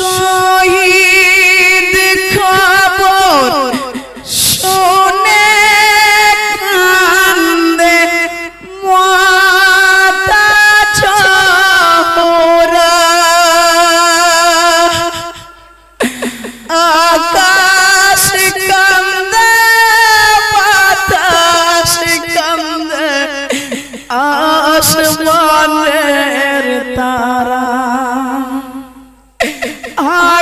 说。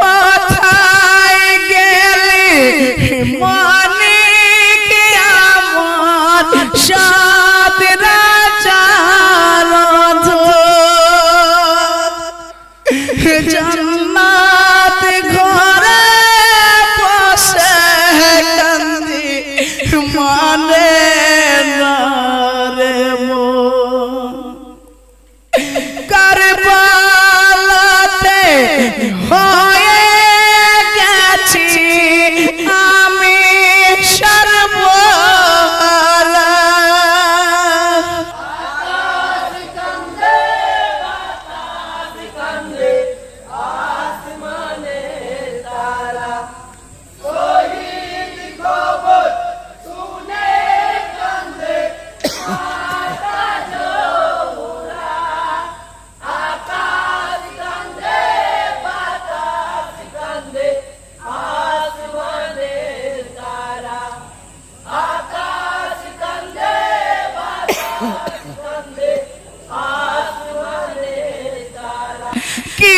কোথায় গেলি মানিক আমার সাত রাজার জন্নাত ঘরে বসে কান্দি মানে না কি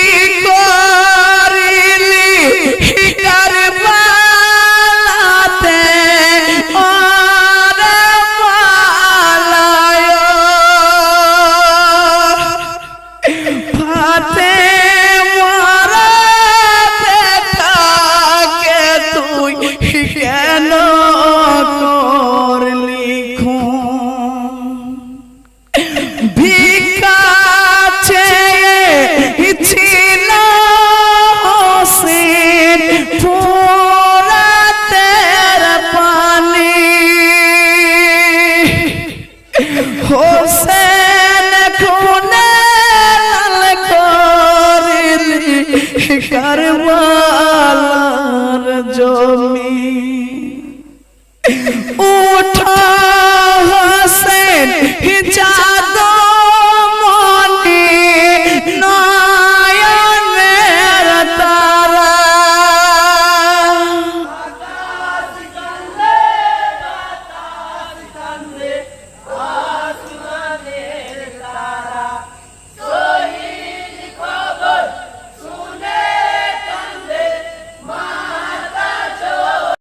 ভিক্ষা ছিল হোসেন ফোরাতের পানি। হোসেন খুনে লাল করিলি কারবালার জমি। উঠ